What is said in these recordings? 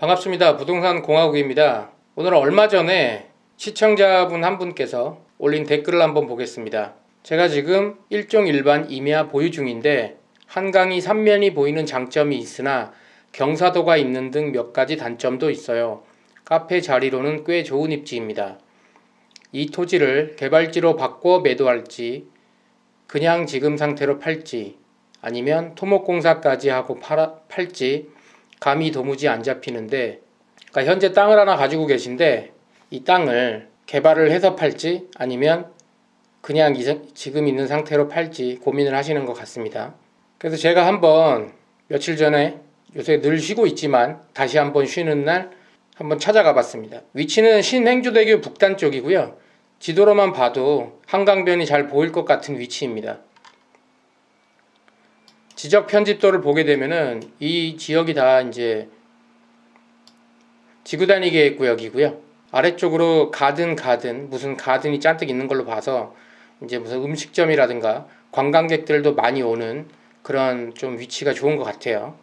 반갑습니다. 부동산 공화국입니다. 오늘은 얼마 전에 시청자분 한 분께서 올린 댓글을 한번 보겠습니다. 제가 지금 일종 일반 임야 보유 중인데 한강이 삼면이 보이는 장점이 있으나 경사도가 있는 등 몇 가지 단점도 있어요. 카페 자리로는 꽤 좋은 입지입니다. 이 토지를 개발지로 바꿔 매도할지 그냥 지금 상태로 팔지 아니면 토목공사까지 하고 팔아, 팔지 감이 도무지 안 잡히는데 그러니까 현재 땅을 하나 가지고 계신데 이 땅을 개발을 해서 팔지 아니면 그냥 지금 있는 상태로 팔지 고민을 하시는 것 같습니다. 그래서 제가 한번 며칠 전에 요새 늘 쉬고 있지만 다시 한번 쉬는 날 한번 찾아가 봤습니다. 위치는 신행주대교 북단 쪽이고요. 지도로만 봐도 한강변이 잘 보일 것 같은 위치입니다. 지적 편집도를 보게 되면은 이 지역이 다 이제 지구 단위 계획 구역이고요. 아래쪽으로 가든 가든 무슨 가든이 잔뜩 있는 걸로 봐서 이제 무슨 음식점이라든가 관광객들도 많이 오는 그런 좀 위치가 좋은 것 같아요.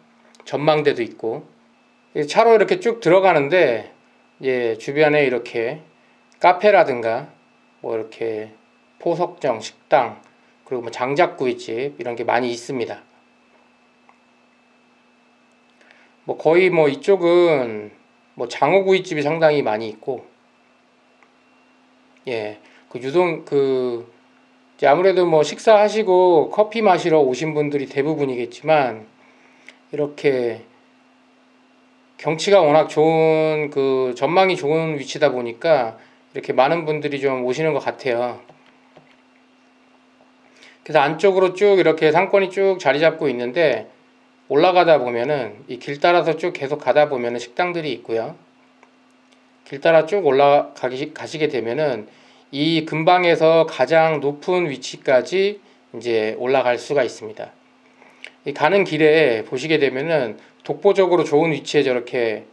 전망대도 있고 차로 이렇게 쭉 들어가는데 예 주변에 이렇게 카페라든가 뭐 이렇게 포석정 식당 그리고 뭐 장작구이집 이런 게 많이 있습니다. 뭐 거의 뭐 이쪽은 뭐 장어구이집이 상당히 많이 있고 예, 그 유동 그 아무래도 뭐 식사하시고 커피 마시러 오신 분들이 대부분이겠지만 이렇게 경치가 워낙 좋은 그 전망이 좋은 위치다 보니까 이렇게 많은 분들이 좀 오시는 것 같아요. 그래서 안쪽으로 쭉 이렇게 상권이 쭉 자리 잡고 있는데 올라가다 보면은 이 길 따라서 쭉 계속 가다 보면은 식당들이 있고요. 길 따라 쭉 올라가기 가시게 되면은 이 근방에서 가장 높은 위치까지 이제 올라갈 수가 있습니다. 이 가는 길에 보시게 되면은 독보적으로 좋은 위치에 저렇게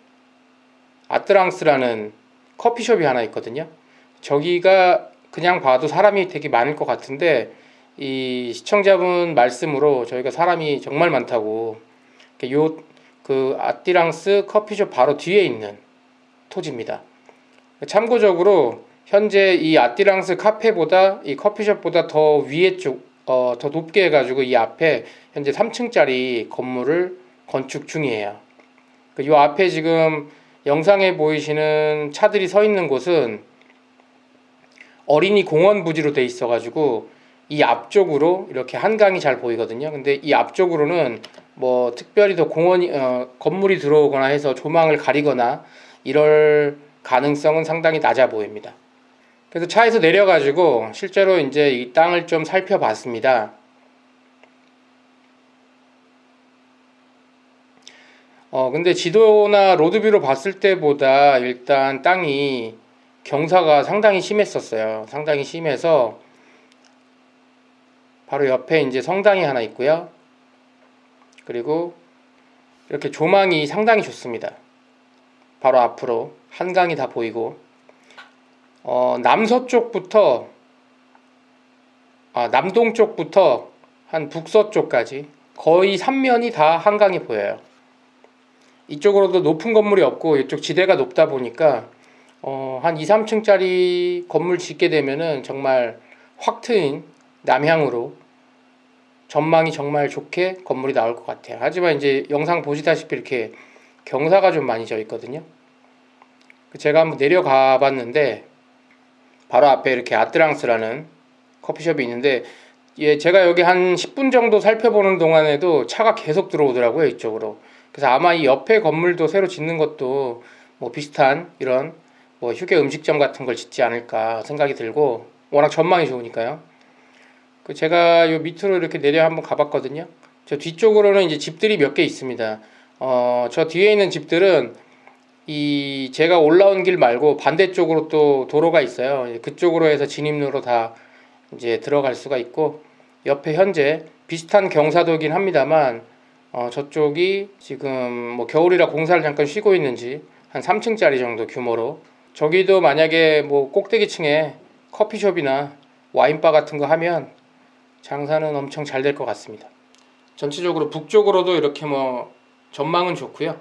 아트랑스라는 커피숍이 하나 있거든요. 저기가 그냥 봐도 사람이 되게 많을 것 같은데 이 시청자분 말씀으로 저희가 사람이 정말 많다고 요 그 아띠랑스 커피숍 바로 뒤에 있는 토지입니다. 참고적으로 현재 이 아띠랑스 카페보다 이 커피숍보다 더 위에 쪽, 어, 더 높게 해가지고 이 앞에 현재 3층짜리 건물을 건축 중이에요. 이 앞에 지금 영상에 보이시는 차들이 서 있는 곳은 어린이 공원 부지로 돼 있어가지고 이 앞쪽으로 이렇게 한강이 잘 보이거든요. 근데 이 앞쪽으로는 뭐 특별히 더 공원이 어, 건물이 들어오거나 해서 조망을 가리거나 이럴 가능성은 상당히 낮아 보입니다. 그래서 차에서 내려가지고 실제로 이제 이 땅을 좀 살펴봤습니다. 어 근데 지도나 로드뷰로 봤을 때보다 일단 땅이 경사가 상당히 심했었어요. 상당히 심해서 바로 옆에 이제 성당이 하나 있고요. 그리고 이렇게 조망이 상당히 좋습니다. 바로 앞으로 한강이 다 보이고 어, 남서쪽부터 아, 남동쪽부터 한 북서쪽까지 거의 삼면이 다 한강이 보여요. 이쪽으로도 높은 건물이 없고 이쪽 지대가 높다 보니까 어, 한 2, 3층짜리 건물 짓게 되면은 정말 확 트인 남향으로 전망이 정말 좋게 건물이 나올 것 같아요. 하지만 이제 영상 보시다시피 이렇게 경사가 좀 많이 져 있거든요. 제가 한번 내려가 봤는데 바로 앞에 이렇게 아트랑스라는 커피숍이 있는데 예, 제가 여기 한 10분 정도 살펴보는 동안에도 차가 계속 들어오더라고요, 이쪽으로. 그래서 아마 이 옆에 건물도 새로 짓는 것도 뭐 비슷한 이런 뭐 휴게 음식점 같은 걸 짓지 않을까 생각이 들고 워낙 전망이 좋으니까요. 그 제가 요 밑으로 이렇게 내려 한번 가봤거든요. 저 뒤쪽으로는 이제 집들이 몇 개 있습니다. 어, 저 뒤에 있는 집들은 이 제가 올라온 길 말고 반대쪽으로 또 도로가 있어요. 그쪽으로 해서 진입로로 다 이제 들어갈 수가 있고 옆에 현재 비슷한 경사도긴 합니다만 어, 저쪽이 지금 뭐 겨울이라 공사를 잠깐 쉬고 있는지 한 3층짜리 정도 규모로 저기도 만약에 뭐 꼭대기층에 커피숍이나 와인바 같은 거 하면 장사는 엄청 잘 될 것 같습니다. 전체적으로 북쪽으로도 이렇게 뭐 전망은 좋고요.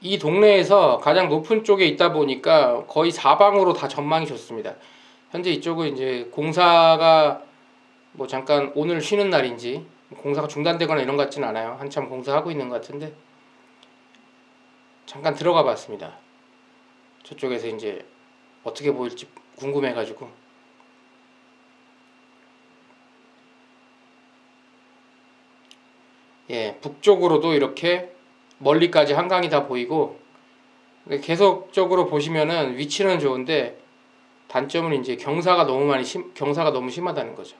이 동네에서 가장 높은 쪽에 있다 보니까 거의 사방으로 다 전망이 좋습니다. 현재 이쪽은 이제 공사가 뭐 잠깐 오늘 쉬는 날인지 공사가 중단되거나 이런 것 같지는 않아요. 한참 공사하고 있는 것 같은데 잠깐 들어가 봤습니다. 저쪽에서 이제 어떻게 보일지 궁금해가지고 예 북쪽으로도 이렇게 멀리까지 한강이 다 보이고 계속적으로 보시면은 위치는 좋은데 단점은 이제 경사가 너무 많이 심, 경사가 너무 심하다는 거죠.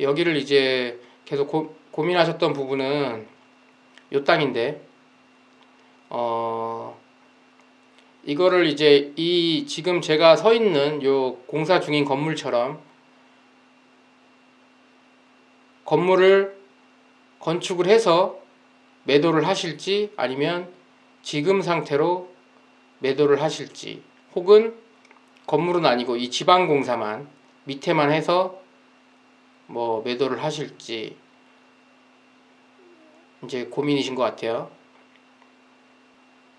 여기를 이제 계속 고, 고민하셨던 부분은 요 땅인데 어 이거를 이제 이 지금 제가 서 있는 요 공사 중인 건물처럼 건물을 건축을 해서 매도를 하실지 아니면 지금 상태로 매도를 하실지 혹은 건물은 아니고 이 지방 공사만 밑에만 해서 뭐 매도를 하실지 이제 고민이신 것 같아요.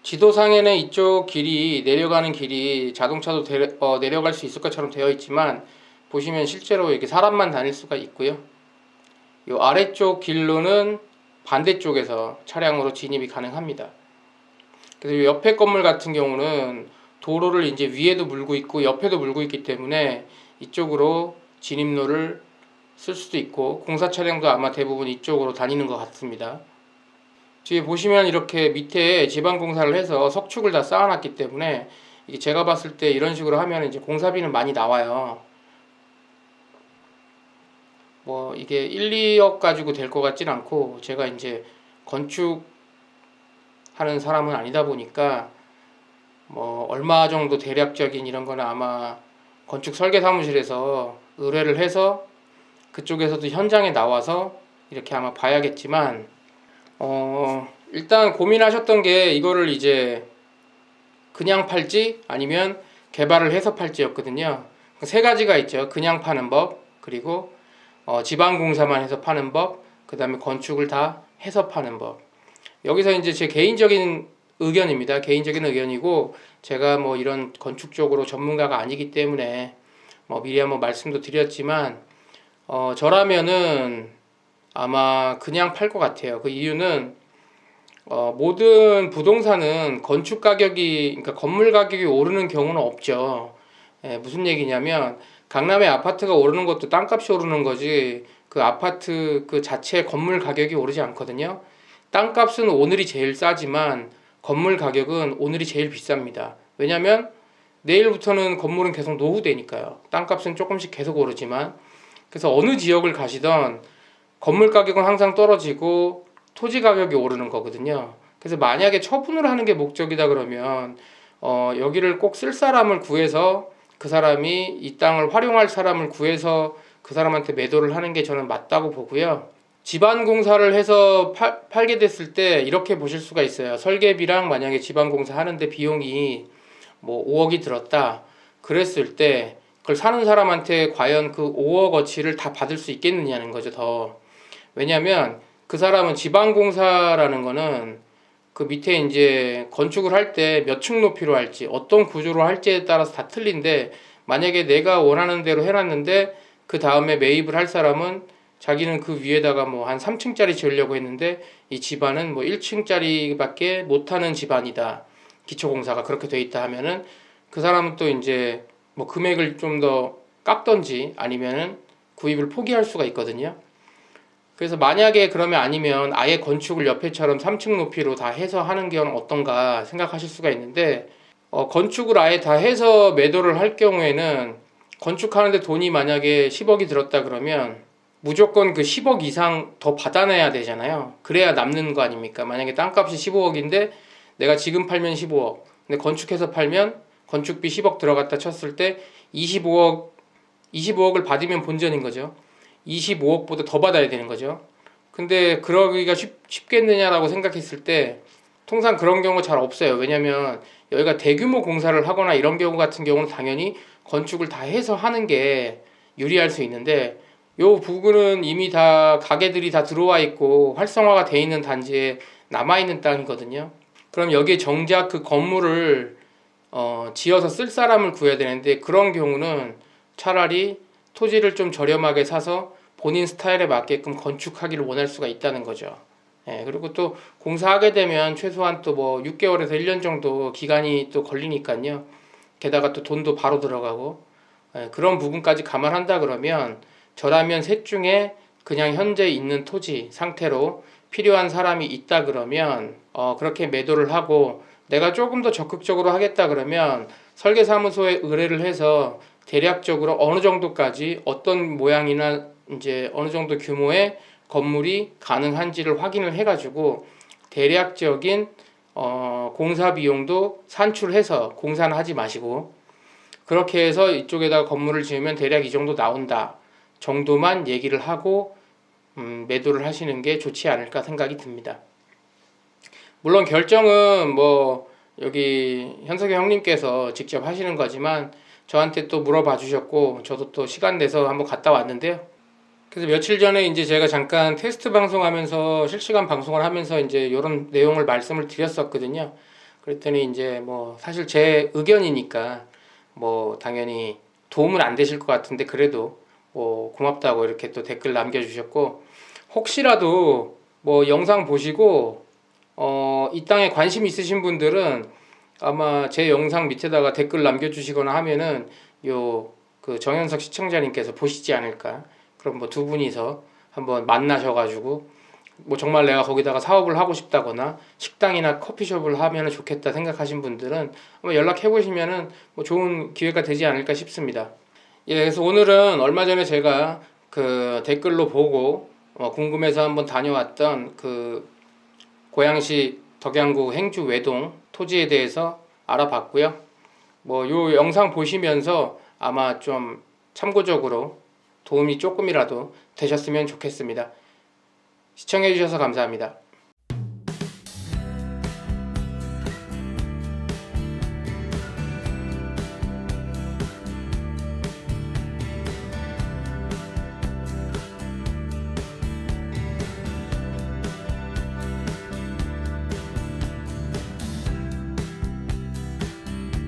지도상에는 이쪽 길이 내려가는 길이 자동차도 데려- 어, 내려갈 수 있을 것처럼 되어 있지만 보시면 실제로 이렇게 사람만 다닐 수가 있고요. 이 아래쪽 길로는 반대쪽에서 차량으로 진입이 가능합니다. 그래서 이 옆에 건물 같은 경우는 도로를 이제 위에도 물고 있고 옆에도 물고 있기 때문에 이쪽으로 진입로를 쓸 수도 있고 공사 차량도 아마 대부분 이쪽으로 다니는 것 같습니다. 뒤에 보시면 이렇게 밑에 지방 공사를 해서 석축을 다 쌓아놨기 때문에 제가 봤을 때 이런 식으로 하면 이제 공사비는 많이 나와요. 뭐 이게 1, 2억 가지고 될 것 같진 않고 제가 이제 건축 하는 사람은 아니다 보니까 뭐 얼마 정도 대략적인 이런 거는 아마 건축 설계 사무실에서 의뢰를 해서 그쪽에서도 현장에 나와서 이렇게 아마 봐야겠지만 어 일단 고민하셨던 게 이거를 이제 그냥 팔지 아니면 개발을 해서 팔지였거든요. 세 가지가 있죠. 그냥 파는 법 그리고 어, 지방 공사만 해서 파는 법, 그 다음에 건축을 다 해서 파는 법. 여기서 이제 제 개인적인 의견입니다. 개인적인 의견이고 제가 뭐 이런 건축 쪽으로 전문가가 아니기 때문에 뭐 미리 한번 말씀도 드렸지만 어, 저라면은 아마 그냥 팔 것 같아요. 그 이유는 어, 모든 부동산은 건축 가격이 그러니까 건물 가격이 오르는 경우는 없죠. 예, 무슨 얘기냐면 강남의 아파트가 오르는 것도 땅값이 오르는 거지 그 아파트 그 자체 건물 가격이 오르지 않거든요. 땅값은 오늘이 제일 싸지만 건물 가격은 오늘이 제일 비쌉니다. 왜냐하면 내일부터는 건물은 계속 노후되니까요. 땅값은 조금씩 계속 오르지만 그래서 어느 지역을 가시던 건물 가격은 항상 떨어지고 토지 가격이 오르는 거거든요. 그래서 만약에 처분을 하는 게 목적이다 그러면 어, 여기를 꼭 쓸 사람을 구해서 그 사람이 이 땅을 활용할 사람을 구해서 그 사람한테 매도를 하는 게 저는 맞다고 보고요. 지반 공사를 해서 팔, 팔게 됐을 때 이렇게 보실 수가 있어요. 설계비랑 만약에 지반 공사 하는데 비용이 뭐 5억이 들었다. 그랬을 때 그걸 사는 사람한테 과연 그 5억 어치를 다 받을 수 있겠느냐는 거죠, 더. 왜냐면 그 사람은 지방 공사라는 거는 그 밑에 이제 건축을 할 때 몇 층 높이로 할지 어떤 구조로 할지에 따라서 다 틀린데 만약에 내가 원하는 대로 해놨는데 그 다음에 매입을 할 사람은 자기는 그 위에다가 뭐 한 3층짜리 지으려고 했는데 이 집안은 뭐 1층짜리밖에 못하는 집안이다 기초공사가 그렇게 돼 있다 하면은 그 사람은 또 이제 뭐 금액을 좀 더 깎던지 아니면은 구입을 포기할 수가 있거든요. 그래서 만약에 그러면 아니면 아예 건축을 옆에처럼 3층 높이로 다 해서 하는 게 어떤가 생각하실 수가 있는데 어, 건축을 아예 다 해서 매도를 할 경우에는 건축하는데 돈이 만약에 10억이 들었다 그러면 무조건 그 10억 이상 더 받아내야 되잖아요. 그래야 남는 거 아닙니까? 만약에 땅값이 15억인데 내가 지금 팔면 15억. 근데 건축해서 팔면 건축비 10억 들어갔다 쳤을 때 25억 25억을 받으면 본전인 거죠. 25억보다 더 받아야 되는 거죠. 근데 그러기가 쉽, 쉽겠느냐라고 생각했을 때 통상 그런 경우 잘 없어요. 왜냐면 여기가 대규모 공사를 하거나 이런 경우 같은 경우는 당연히 건축을 다 해서 하는 게 유리할 수 있는데 요 부분은 이미 다 가게들이 다 들어와 있고 활성화가 돼 있는 단지에 남아 있는 땅이거든요. 그럼 여기에 정작 그 건물을 어, 지어서 쓸 사람을 구해야 되는데 그런 경우는 차라리 토지를 좀 저렴하게 사서 본인 스타일에 맞게끔 건축하기를 원할 수가 있다는 거죠. 예, 그리고 또 공사하게 되면 최소한 또 뭐 6개월에서 1년 정도 기간이 또 걸리니까요. 게다가 또 돈도 바로 들어가고 예, 그런 부분까지 감안한다 그러면 저라면 셋 중에 그냥 현재 있는 토지 상태로 필요한 사람이 있다 그러면 어, 그렇게 매도를 하고 내가 조금 더 적극적으로 하겠다 그러면 설계사무소에 의뢰를 해서 대략적으로 어느 정도까지 어떤 모양이나 이제 어느 정도 규모의 건물이 가능한지를 확인을 해가지고 대략적인 어, 공사 비용도 산출해서 공사는 하지 마시고 그렇게 해서 이쪽에다가 건물을 지으면 대략 이 정도 나온다 정도만 얘기를 하고 음, 매도를 하시는 게 좋지 않을까 생각이 듭니다. 물론 결정은 뭐 여기 현석이 형님께서 직접 하시는 거지만 저한테 또 물어봐 주셨고 저도 또 시간 내서 한번 갔다 왔는데요. 그래서 며칠 전에 이제 제가 잠깐 테스트 방송하면서 실시간 방송을 하면서 이제 이런 내용을 말씀을 드렸었거든요. 그랬더니 이제 뭐 사실 제 의견이니까 뭐 당연히 도움은 안 되실 것 같은데 그래도 뭐 고맙다고 이렇게 또 댓글 남겨주셨고 혹시라도 뭐 영상 보시고 어, 이 땅에 관심 있으신 분들은 아마 제 영상 밑에다가 댓글 남겨주시거나 하면은 요 그 정현석 시청자님께서 보시지 않을까. 그럼 뭐 두 분이서 한번 만나셔가지고 뭐 정말 내가 거기다가 사업을 하고 싶다거나 식당이나 커피숍을 하면 좋겠다 생각하신 분들은 한번 연락해 보시면은 뭐 좋은 기회가 되지 않을까 싶습니다. 예, 그래서 오늘은 얼마 전에 제가 그 댓글로 보고 어, 궁금해서 한번 다녀왔던 그 고양시 덕양구 행주 외동 토지에 대해서 알아봤고요. 뭐 요 영상 보시면서 아마 좀 참고적으로 도움이 조금이라도 되셨으면 좋겠습니다. 시청해 주셔서 감사합니다.